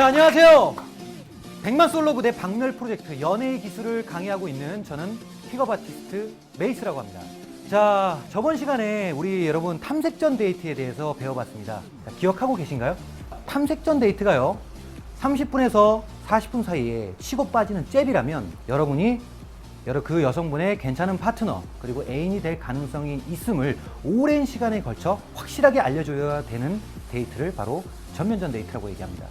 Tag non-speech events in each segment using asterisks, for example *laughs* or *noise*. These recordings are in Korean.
자, 안녕하세요. 백만 솔로 부대 박멸 프로젝트 연예의 기술을 강의하고 있는 저는 픽업 아티스트 메이스라고 합니다. 자, 저번 시간에 우리 여러분 탐색전 데이트에 대해서 배워봤습니다. 자, 기억하고 계신가요? 탐색전 데이트가요. 30분에서 40분 사이에 치고 빠지는 잽이라면 여러분이 여러 그 여성분의 괜찮은 파트너 그리고 애인이 될 가능성이 있음을 오랜 시간에 걸쳐 확실하게 알려줘야 되는 데이트를 바로 전면전 데이트라고 얘기합니다.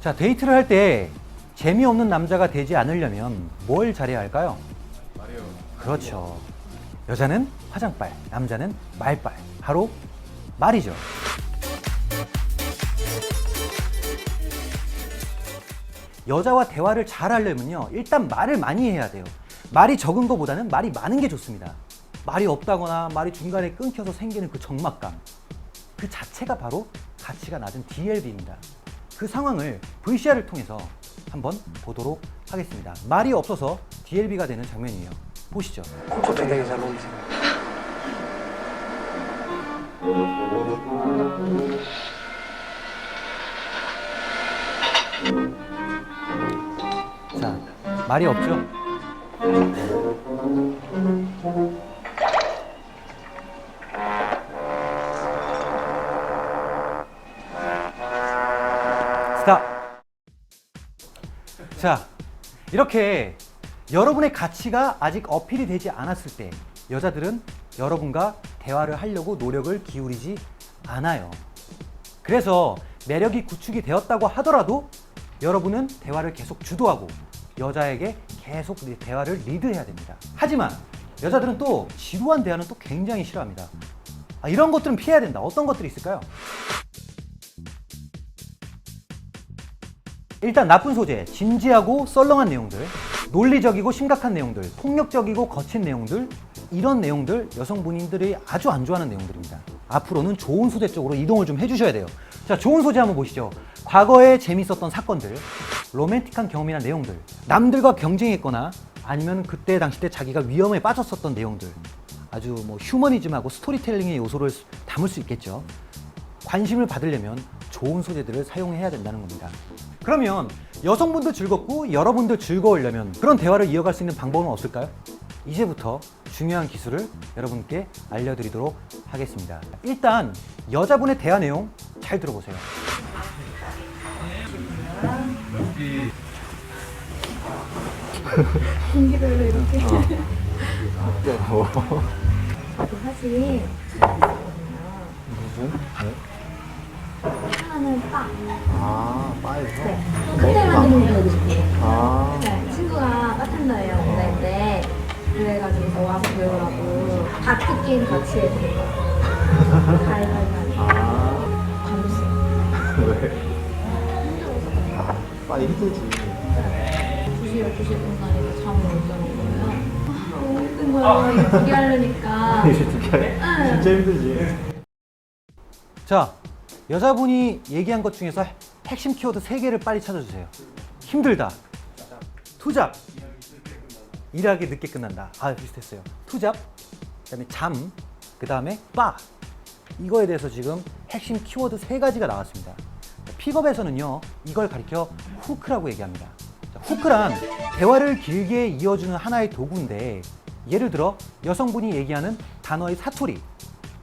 자 데이트를 할 때 재미없는 남자가 되지 않으려면 뭘 잘해야 할까요? 말이요. 그렇죠. 여자는 화장빨, 남자는 말빨. 바로 말이죠. 여자와 대화를 잘 하려면요. 일단 말을 많이 해야 돼요. 말이 적은 것보다는 말이 많은 게 좋습니다. 말이 없다거나 말이 중간에 끊겨서 생기는 그 적막감. 그 자체가 바로 가치가 낮은 DLB입니다. 그 상황을 VCR을 통해서 한번 보도록 하겠습니다. 말이 없어서 DLB가 되는 장면이에요. 보시죠. 굉장히 잘 어울리세요. 자, 말이 없죠? 자, 이렇게 여러분의 가치가 아직 어필이 되지 않았을 때 여자들은 여러분과 대화를 하려고 노력을 기울이지 않아요. 그래서 매력이 구축이 되었다고 하더라도 여러분은 대화를 계속 주도하고 여자에게 계속 리- 대화를 리드해야 됩니다. 하지만 여자들은 또 지루한 대화는 또 굉장히 싫어합니다. 아, 이런 것들은 피해야 된다. 어떤 것들이 있을까요? 일단 나쁜 소재, 진지하고 썰렁한 내용들, 논리적이고 심각한 내용들, 폭력적이고 거친 내용들, 이런 내용들 여성분들이 아주 안 좋아하는 내용들입니다. 앞으로는 좋은 소재 쪽으로 이동을 좀 해주셔야 돼요. 자, 좋은 소재 한번 보시죠. 과거에 재밌었던 사건들, 로맨틱한 경험이나 내용들, 남들과 경쟁했거나 아니면 그때 당시 때 자기가 위험에 빠졌었던 내용들, 아주 뭐 휴머니즘하고 스토리텔링의 요소를 담을 수 있겠죠. 관심을 받으려면 좋은 소재들을 사용해야 된다는 겁니다. 그러면 여성분도 즐겁고 여러분도 즐거우려면 그런 대화를 이어갈 수 있는 방법은 없을까요? 이제부터 중요한 기술을 여러분께 알려드리도록 하겠습니다. 일단 여자분의 대화 내용 잘 들어보세요. 공기별로 이렇게 어. 그 사실 무슨? 네? 하나는 빠 아, 바에서? 네. 그때 만드는 거 해주실게요 아, 네, 친구가 바텐더예요 온라인데 그래가지고 와서 배우라고 다트 게임 같이 해주는 거 가위바위보 아, 감수 왜? 아, 빨리 힘들지. 2시 12시 끝나니까 잠을 못 자는 거예요 아, 너무 힘든 거예요 이거 두개 하려니까 두 개. *laughs* 진짜 힘들지. 자, 여자분이 얘기한 것 중에서 핵심 키워드 세개를 빨리 찾아주세요. 힘들다. 투잡. 일하기 늦게 끝난다. 아, 비슷했어요. 투잡. 그 다음에 잠. 그 다음에 빠. 이거에 대해서 지금 핵심 키워드 세 가지가 나왔습니다. 픽업에서는요, 이걸 가리켜 후크라고 얘기합니다. 자, 후크란 대화를 길게 이어주는 하나의 도구인데, 예를 들어 여성분이 얘기하는 단어의 사투리,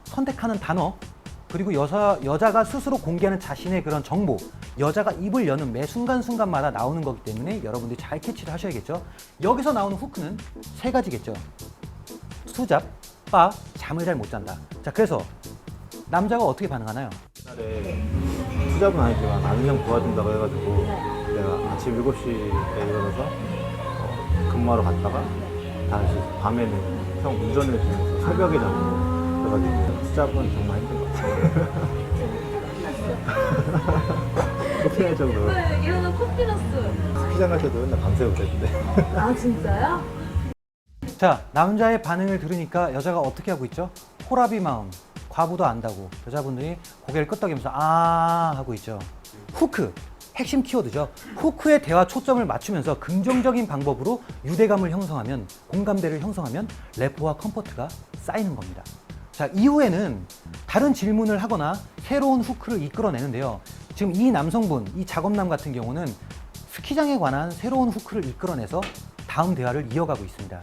선택하는 단어 그리고 여자 여자가 스스로 공개하는 자신의 그런 정보 여자가 입을 여는 매 순간순간마다 나오는 거기 때문에 여러분들이 잘 캐치를 하셔야겠죠? 여기서 나오는 후크는 세 가지겠죠. 수잡 빠 잠을 잘 못 잔다. 자 그래서 남자가 어떻게 반응하나요? 옛날에 투잡은 아니지만 형 도와준다고 해가지고 내가 아침 7시에 일어나서 어, 근무하러 갔다가 다시 밤에는 형 운전을 해주면서 새벽에 자고 그래가지고 투잡은 정말 힘든 것 같아요. 그렇게 할 정도로 네, 이거는 코피너스 스키장 갈 때도 맨날 밤새고 그랬는데. 아 진짜요? 자 남자의 반응을 들으니까 여자가 어떻게 하고 있죠? 호라비 마음 과부도 안다고 여자분들이 고개를 끄덕이면서 아 하고 있죠. 후크 핵심 키워드죠. 후크의 대화 초점을 맞추면서 긍정적인 방법으로 유대감을 형성하면 공감대를 형성하면 래퍼와 컴포트가 쌓이는 겁니다 자 이후에는 다른 질문을 하거나 새로운 후크를 이끌어내는데요 지금 이 남성분, 이 작업남 같은 경우는 스키장에 관한 새로운 후크를 이끌어내서 다음 대화를 이어가고 있습니다.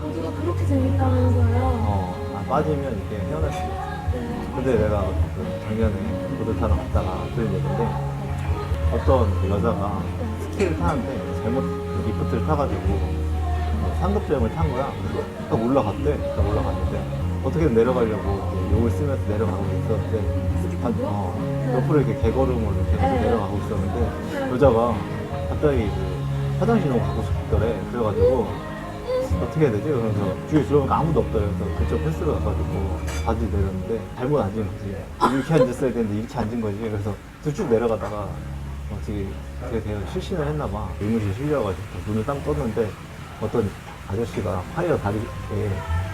거기가 그렇게 재밌다면서요? 어, 아, 빠지면 이게 헤어날 수 있지. 근데 내가 그 작년에 보드 타러 갔다가 들은 얘기인데 어떤 그 여자가 스키를 타는데 잘못 그 리프트를 타가지고 어, 상급점을 탄 거야. 그래서 딱 올라갔대. 딱 올라갔는데 어떻게든 내려가려고 이렇게 욕을 쓰면서 내려가고 있었는데 한, 어, 옆으로 이렇게 개걸음으로 계속 네. 내려가고 있었는데 여자가 갑자기 그 화장실 너무 가고 싶더래. 그래가지고 어떻게 해야 되지? 그래서 뒤에 들어보니까 아무도 없더래. 그래서 그쪽 패스로 가가지고 바지 내렸는데 잘못 앉은 거지. 이렇게 앉았어야 되는데 이렇게 앉은 거지. 그래서 쭉 내려가다가 어, 되게, 되게, 되게 실신을 했나 봐. 의무실 실려가지고 눈을 딱 떴는데 어떤 아저씨가 파이어 다리에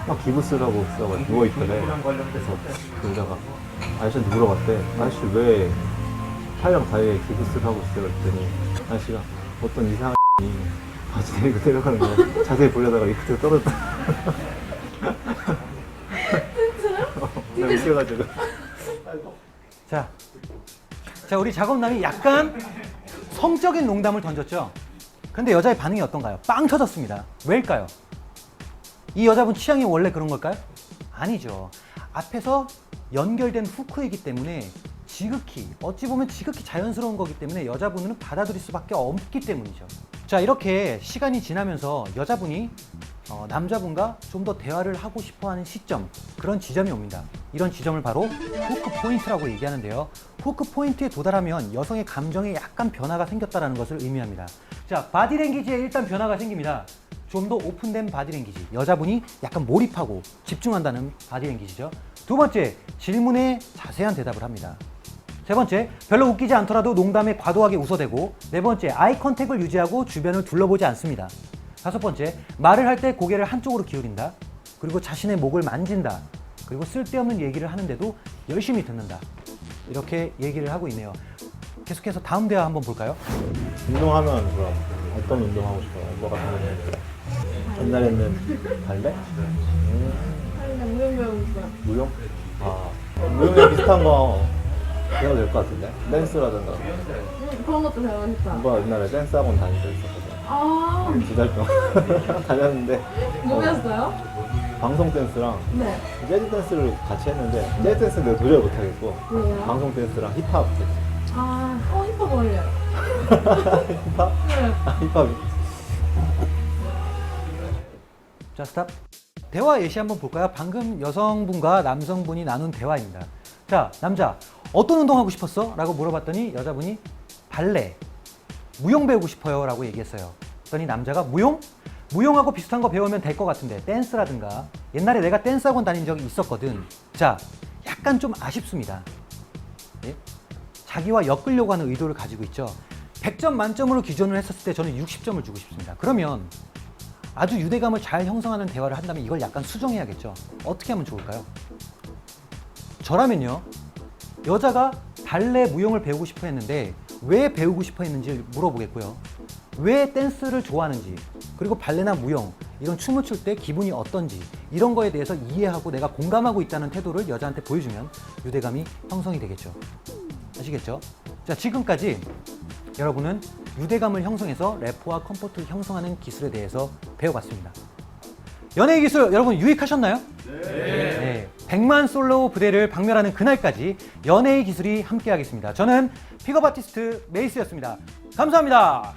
막 기부스를 하고 있어가지고 누워있더래. 그래서 그 여자가 아저씨한테 물어봤대. 아저씨 왜 파이어 다리에 기부스를 하고 있어요? 그랬더니 아저씨가 어떤 이상한 *laughs* 이 바지 내리고 내려가는 거 자세히 보려다가 리프트가 떨어졌다. 진짜요? *laughs* 내가 웃겨가지고. 자, 자 우리 작업남이 약간 성적인 농담을 던졌죠. 근데 여자의 반응이 어떤가요? 빵 터졌습니다. 왜일까요? 이 여자분 취향이 원래 그런 걸까요? 아니죠. 앞에서 연결된 후크이기 때문에 지극히 어찌 보면 지극히 자연스러운 거기 때문에 여자분은 받아들일 수밖에 없기 때문이죠. 자 이렇게 시간이 지나면서 여자분이 어, 남자분과 좀 더 대화를 하고 싶어하는 시점 그런 지점이 옵니다. 이런 지점을 바로 후크 포인트라고 얘기하는데요. 후크 포인트에 도달하면 여성의 감정에 약간 변화가 생겼다는 것을 의미합니다. 자 바디랭귀지에 일단 변화가 생깁니다. 좀 더 오픈된 바디랭귀지. 여자분이 약간 몰입하고 집중한다는 바디랭귀지죠. 두 번째, 질문에 자세한 대답을 합니다. 세 번째, 별로 웃기지 않더라도 농담에 과도하게 웃어대고 네 번째, 아이 컨택을 유지하고 주변을 둘러보지 않습니다. 다섯 번째, 말을 할 때 고개를 한쪽으로 기울인다. 그리고 자신의 목을 만진다. 그리고 쓸데없는 얘기를 하는데도 열심히 듣는다. 이렇게 얘기를 하고 있네요. 계속해서 다음 대화 한번 볼까요? 운동하면 그럼 어떤 운동하고 싶어요? 뭐가 하는 옛날에는 발레? 음, 할래 무용 배우고 싶어요. 무용? 아 무용에 비슷한 거 배워도 될 것 같은데? 댄스라든가 음, 그런 것도 배우고 싶어요. 오빠 옛날에 댄스 학원 다닐 때 있었거든 아, 두달 동안 *laughs* 다녔는데 뭐 어, 배웠어요? 방송 댄스랑 네. 재즈 댄스를 같이 했는데 재즈 댄스는 내가 도저히 못하겠고 왜요? 방송 댄스랑 힙합 아, 어, 힙합 어울려요. *laughs* 힙합? 네. 아, 힙합 자, 스탑. 대화 예시 한번 볼까요? 방금 여성분과 남성분이 나눈 대화입니다. 자, 남자, 어떤 운동 하고 싶었어? 라고 물어봤더니 여자분이 발레, 무용 배우고 싶어요. 라고 얘기했어요. 그랬더니 남자가 무용? 무용하고 비슷한 거 배우면 될 것 같은데, 댄스라든가. 옛날에 내가 댄스 학원 다닌 적이 있었거든. 자, 약간 좀 아쉽습니다. 예? 자기와 엮으려고 하는 의도를 가지고 있죠. 100점 만점으로 기준을 했었을 때 저는 60점을 주고 싶습니다. 그러면 아주 유대감을 잘 형성하는 대화를 한다면 이걸 약간 수정해야겠죠. 어떻게 하면 좋을까요? 저라면요. 여자가 발레 무용을 배우고 싶어 했는데 왜 배우고 싶어 했는지 물어보겠고요. 왜 댄스를 좋아하는지 그리고 발레나 무용 이런 춤을 출 때 기분이 어떤지 이런 거에 대해서 이해하고 내가 공감하고 있다는 태도를 여자한테 보여주면 유대감이 형성이 되겠죠. 아시겠죠? 자, 지금까지 여러분은 유대감을 형성해서 래퍼와 컴포트를 형성하는 기술에 대해서 배워봤습니다. 연예의 기술 여러분 유익하셨나요? 네. 100만 솔로 부대를 박멸하는 그날까지 연예의 기술이 함께하겠습니다. 저는 픽업 아티스트 메이스였습니다. 감사합니다.